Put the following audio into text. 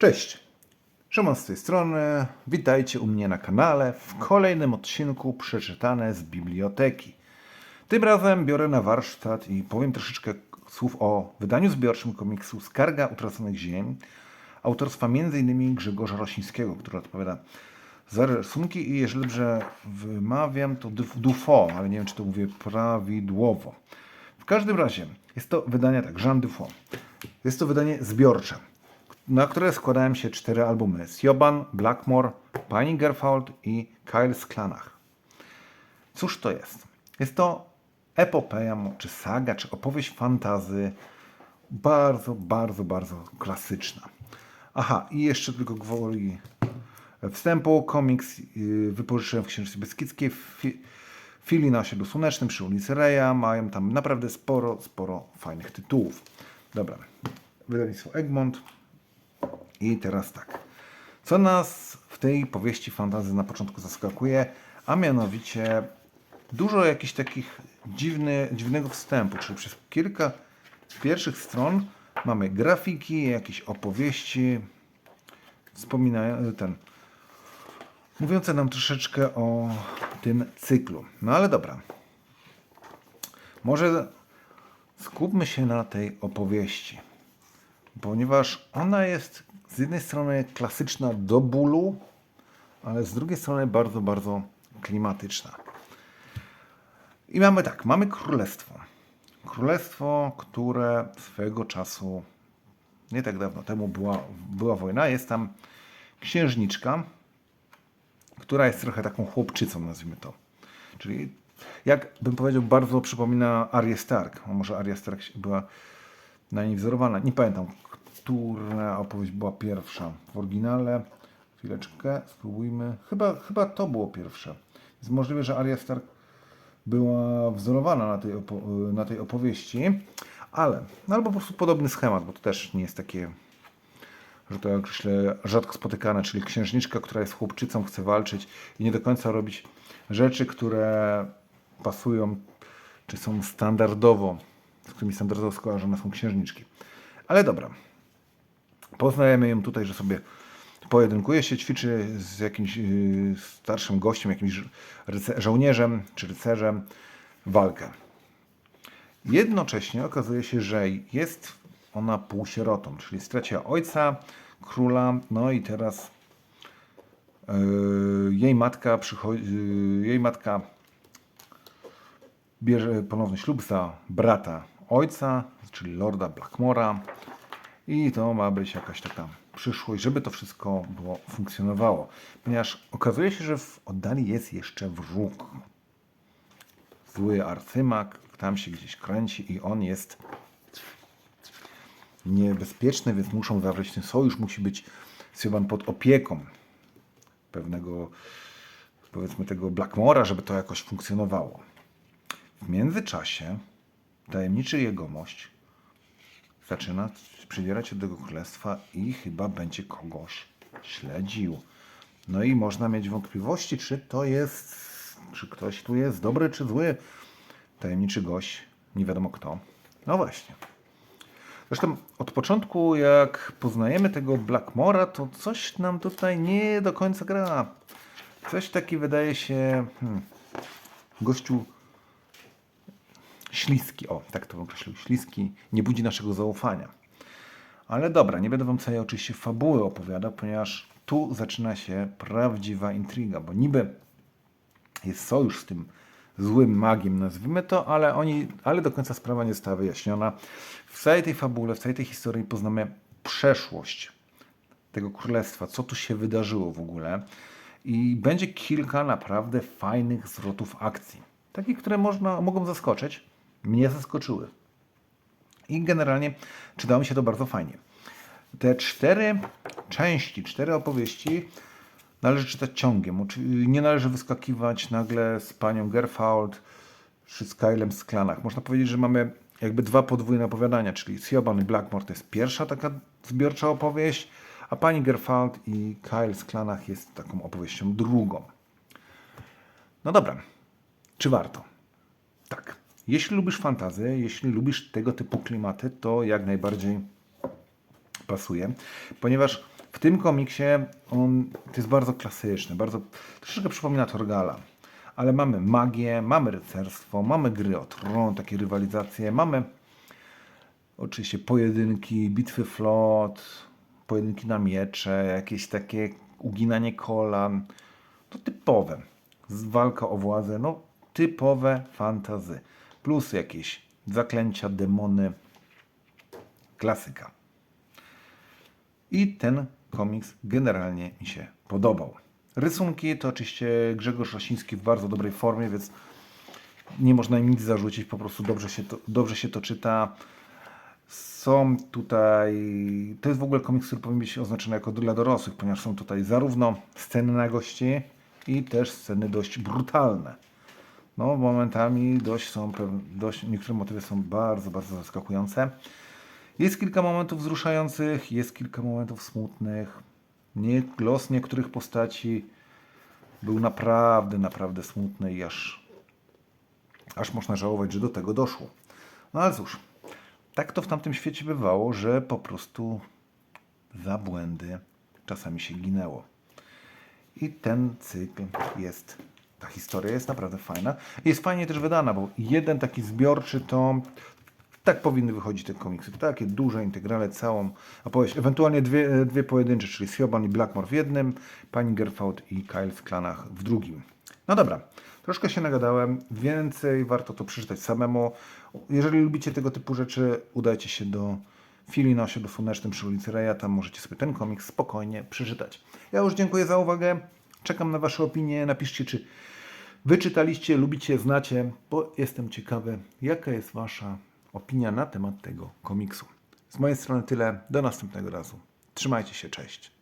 Cześć! Szymon z tej strony. Witajcie u mnie na kanale w kolejnym odcinku przeczytane z biblioteki. Tym razem biorę na warsztat i powiem troszeczkę słów o wydaniu zbiorczym komiksu Skarga Utraconych Ziem autorstwa m.in. Grzegorza Rosińskiego, który odpowiada za rysunki i jeżeli dobrze wymawiam, to Duf- Dufo, ale nie wiem, czy to mówię prawidłowo. W każdym razie jest to wydanie tak, Jean Dufo. Jest to wydanie zbiorcze, na które składają się cztery albumy. Siobhan, Blackmore, Pani Gerfault i Kyle Sklanach. Cóż to jest? Jest to epopeja, czy saga, czy opowieść fantazy bardzo, bardzo, bardzo klasyczna. Aha, i jeszcze tylko gwoli wstępu. Komiks yy, wypożyczyłem w Księżycu Beskidzkiej w fi- w chwili na osiedlu słonecznym przy ulicy Reja. Mają tam naprawdę sporo, sporo fajnych tytułów. Dobra, wydawnictwo Egmont. I teraz tak. Co nas w tej powieści fantazy na początku zaskakuje, a mianowicie dużo jakichś takich dziwny, dziwnego wstępu, czyli przez kilka pierwszych stron mamy grafiki, jakieś opowieści, wspominają ten, mówiące nam troszeczkę o tym cyklu. No ale dobra. Może skupmy się na tej opowieści ponieważ ona jest z jednej strony klasyczna do bólu, ale z drugiej strony bardzo, bardzo klimatyczna. I mamy tak, mamy królestwo. Królestwo, które swego czasu, nie tak dawno temu była, była wojna, jest tam księżniczka, która jest trochę taką chłopczycą, nazwijmy to. Czyli, jak bym powiedział, bardzo przypomina Arię Stark. Może Arya Stark była na niej wzorowana. Nie pamiętam, która opowieść była pierwsza w oryginale. Chwileczkę, spróbujmy. Chyba, chyba to było pierwsze. Jest możliwe, że Arya Stark była wzorowana na tej, na tej opowieści, ale no albo po prostu podobny schemat, bo to też nie jest takie, że to źle rzadko spotykane, czyli księżniczka, która jest chłopczycą, chce walczyć i nie do końca robić rzeczy, które pasują, czy są standardowo, z którymi standardowo skojarzone są księżniczki. Ale dobra. Poznajemy ją tutaj, że sobie pojedynkuje się, ćwiczy z jakimś yy, starszym gościem, jakimś żołnierzem czy rycerzem walkę. Jednocześnie okazuje się, że jest ona półsierotą, czyli straciła ojca, króla, no i teraz yy, jej matka przychodzi, yy, jej matka bierze ponowny ślub za brata ojca, czyli Lorda Blackmora i to ma być jakaś taka przyszłość, żeby to wszystko było, funkcjonowało. Ponieważ okazuje się, że w oddali jest jeszcze wróg. Zły arcymak, tam się gdzieś kręci i on jest niebezpieczny, więc muszą zawrzeć ten sojusz, musi być Siobhan pod opieką pewnego, powiedzmy tego Blackmora, żeby to jakoś funkcjonowało. W międzyczasie tajemniczy jegomość zaczyna przybierać się do tego królestwa i chyba będzie kogoś śledził. No i można mieć wątpliwości, czy to jest, czy ktoś tu jest dobry, czy zły. Tajemniczy gość, nie wiadomo kto. No właśnie. Zresztą od początku, jak poznajemy tego Blackmora, to coś nam tutaj nie do końca gra. Coś taki wydaje się hmm, gościu śliski, o, tak to określił, śliski, nie budzi naszego zaufania. Ale dobra, nie będę wam całej oczywiście fabuły opowiadał, ponieważ tu zaczyna się prawdziwa intryga, bo niby jest sojusz z tym złym magiem, nazwijmy to, ale oni, ale do końca sprawa nie została wyjaśniona. W całej tej fabule, w całej tej historii poznamy przeszłość tego królestwa, co tu się wydarzyło w ogóle. I będzie kilka naprawdę fajnych zwrotów akcji. Takich, które można, mogą zaskoczyć. Mnie zaskoczyły. I generalnie czytało mi się to bardzo fajnie. Te cztery części, cztery opowieści należy czytać ciągiem. Nie należy wyskakiwać nagle z panią Gerfault czy z Kylem z klanach. Można powiedzieć, że mamy jakby dwa podwójne opowiadania, czyli Siobhan i Blackmore to jest pierwsza taka zbiorcza opowieść, a pani Gerfault i Kyle z klanach jest taką opowieścią drugą. No dobra, czy warto? Tak. Jeśli lubisz fantazy, jeśli lubisz tego typu klimaty, to jak najbardziej pasuje, ponieważ w tym komiksie on to jest bardzo klasyczny, bardzo troszeczkę przypomina Torgala. Ale mamy magię, mamy rycerstwo, mamy gry o tron, takie rywalizacje, mamy oczywiście pojedynki, bitwy flot, pojedynki na miecze, jakieś takie uginanie kolan. To typowe. Walka o władzę, no typowe fantazy. Plus jakieś zaklęcia, demony. Klasyka. I ten komiks generalnie mi się podobał. Rysunki to oczywiście Grzegorz Rosiński w bardzo dobrej formie, więc nie można im nic zarzucić, po prostu dobrze się to, dobrze się to czyta. Są tutaj. To jest w ogóle komiks, który powinien być oznaczony jako dla dorosłych, ponieważ są tutaj zarówno sceny na gości i też sceny dość brutalne. No, momentami dość są, dość, niektóre motywy są bardzo, bardzo zaskakujące. Jest kilka momentów wzruszających, jest kilka momentów smutnych. Nie, los niektórych postaci był naprawdę, naprawdę smutny i aż, aż można żałować, że do tego doszło. No ale cóż, tak to w tamtym świecie bywało, że po prostu za błędy czasami się ginęło. I ten cykl jest, ta historia jest naprawdę fajna. Jest fajnie też wydana, bo jeden taki zbiorczy tom, tak powinny wychodzić te komiksy. Takie duże integrale, całą opowieść. Ewentualnie dwie, dwie pojedyncze, czyli Sioban i Blackmore w jednym, Pani Gerfaut i Kyle w Klanach w drugim. No dobra, troszkę się nagadałem. Więcej warto to przeczytać samemu. Jeżeli lubicie tego typu rzeczy, udajcie się do Filii na osiedlu Słonecznym przy ulicy Reja. Tam możecie sobie ten komiks spokojnie przeczytać. Ja już dziękuję za uwagę. Czekam na Wasze opinie. Napiszcie, czy wyczytaliście, lubicie, znacie, bo jestem ciekawy, jaka jest Wasza opinia na temat tego komiksu. Z mojej strony tyle. Do następnego razu. Trzymajcie się, cześć.